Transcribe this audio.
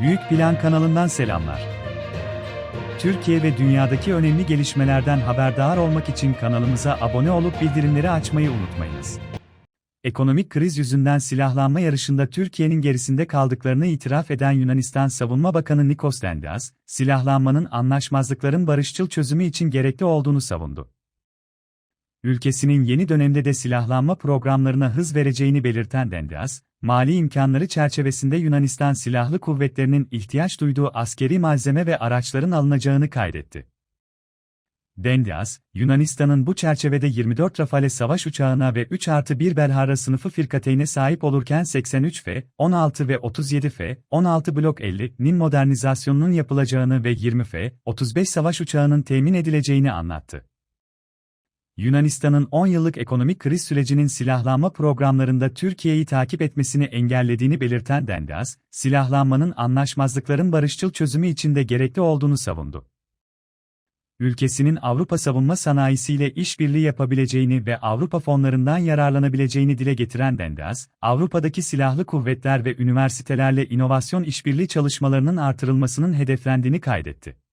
Büyük Plan kanalından selamlar. Türkiye ve dünyadaki önemli gelişmelerden haberdar olmak için kanalımıza abone olup bildirimleri açmayı unutmayınız. Ekonomik kriz yüzünden silahlanma yarışında Türkiye'nin gerisinde kaldıklarını itiraf eden Yunanistan Savunma Bakanı Nikos Dendias, silahlanmanın anlaşmazlıkların barışçıl çözümü için gerekli olduğunu savundu. Ülkesinin yeni dönemde de silahlanma programlarına hız vereceğini belirten Dendias, mali imkanları çerçevesinde Yunanistan Silahlı Kuvvetleri'nin ihtiyaç duyduğu askeri malzeme ve araçların alınacağını kaydetti. Dendias, Yunanistan'ın bu çerçevede 24 Rafale savaş uçağına ve 3 artı 1 Belhara sınıfı firkateyne sahip olurken 83 F, 16 ve 37 F, 16 Blok 50'nin modernizasyonunun yapılacağını ve 20 F, 35 savaş uçağının temin edileceğini anlattı. Yunanistan'ın 10 yıllık ekonomik kriz sürecinin silahlanma programlarında Türkiye'yi takip etmesini engellediğini belirten Dendias, silahlanmanın anlaşmazlıkların barışçıl çözümü için de gerekli olduğunu savundu. Ülkesinin Avrupa savunma sanayisiyle işbirliği yapabileceğini ve Avrupa fonlarından yararlanabileceğini dile getiren Dendias, Avrupa'daki silahlı kuvvetler ve üniversitelerle inovasyon işbirliği çalışmalarının artırılmasının hedeflendiğini kaydetti.